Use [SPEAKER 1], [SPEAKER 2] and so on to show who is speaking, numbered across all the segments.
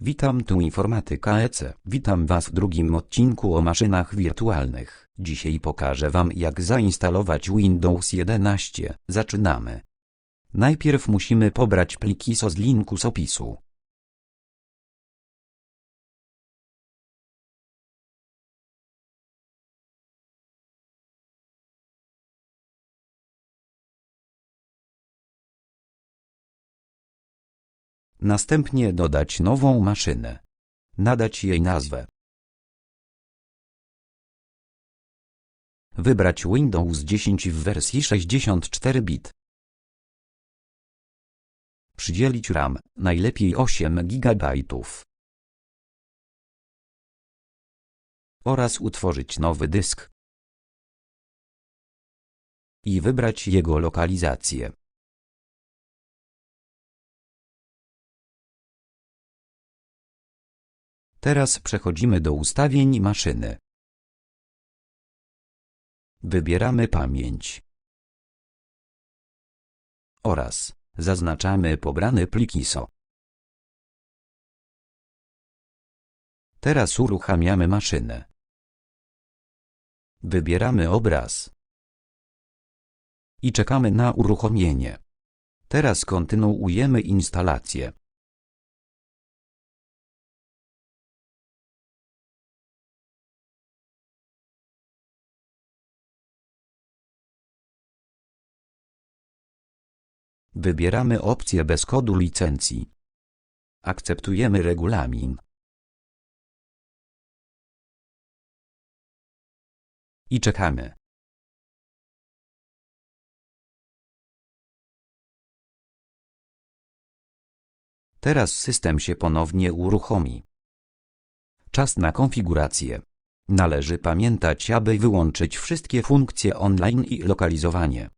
[SPEAKER 1] Witam tu informatyka EC. Witam Was w drugim odcinku o maszynach wirtualnych. Dzisiaj pokażę Wam jak zainstalować Windows 11. Zaczynamy. Najpierw musimy pobrać pliki SO linku z opisu. Następnie dodać nową maszynę. Nadać jej nazwę. Wybrać Windows 10 w wersji 64 bit. Przydzielić RAM, najlepiej 8 GB. Oraz utworzyć nowy dysk. I wybrać jego lokalizację. Teraz przechodzimy do ustawień maszyny. Wybieramy pamięć. Oraz zaznaczamy pobrane pliki SO. Teraz uruchamiamy maszynę. Wybieramy obraz. I czekamy na uruchomienie. Teraz kontynuujemy instalację. Wybieramy opcję bez kodu licencji. Akceptujemy regulamin. I czekamy. Teraz system się ponownie uruchomi. Czas na konfigurację. Należy pamiętać, aby wyłączyć wszystkie funkcje online i lokalizowanie.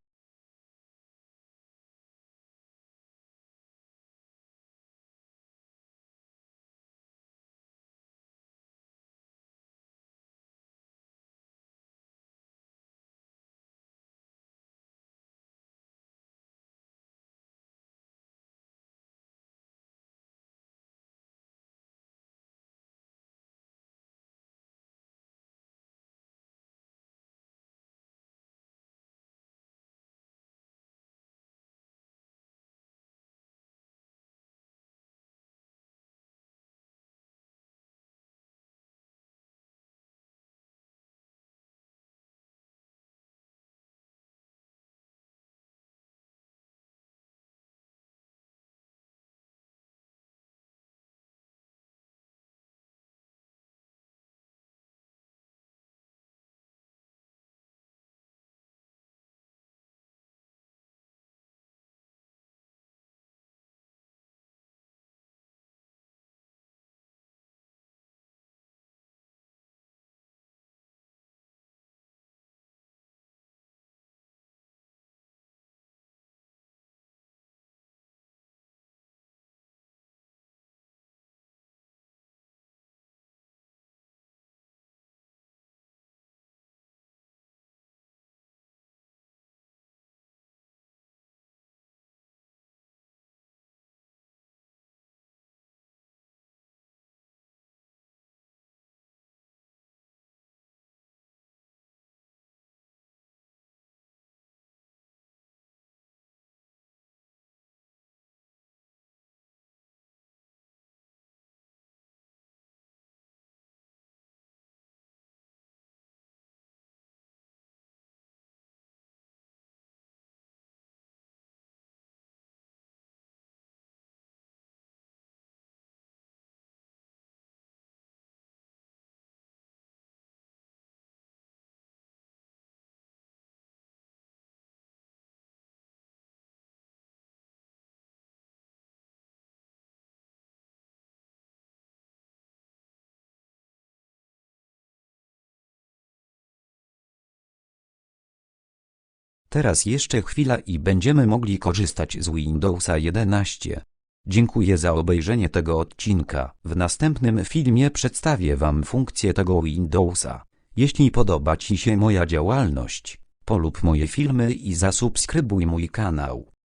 [SPEAKER 1] Teraz jeszcze chwila i będziemy mogli korzystać z Windowsa 11. Dziękuję za obejrzenie tego odcinka. W następnym filmie przedstawię Wam funkcje tego Windowsa. Jeśli podoba Ci się moja działalność, polub moje filmy i zasubskrybuj mój kanał.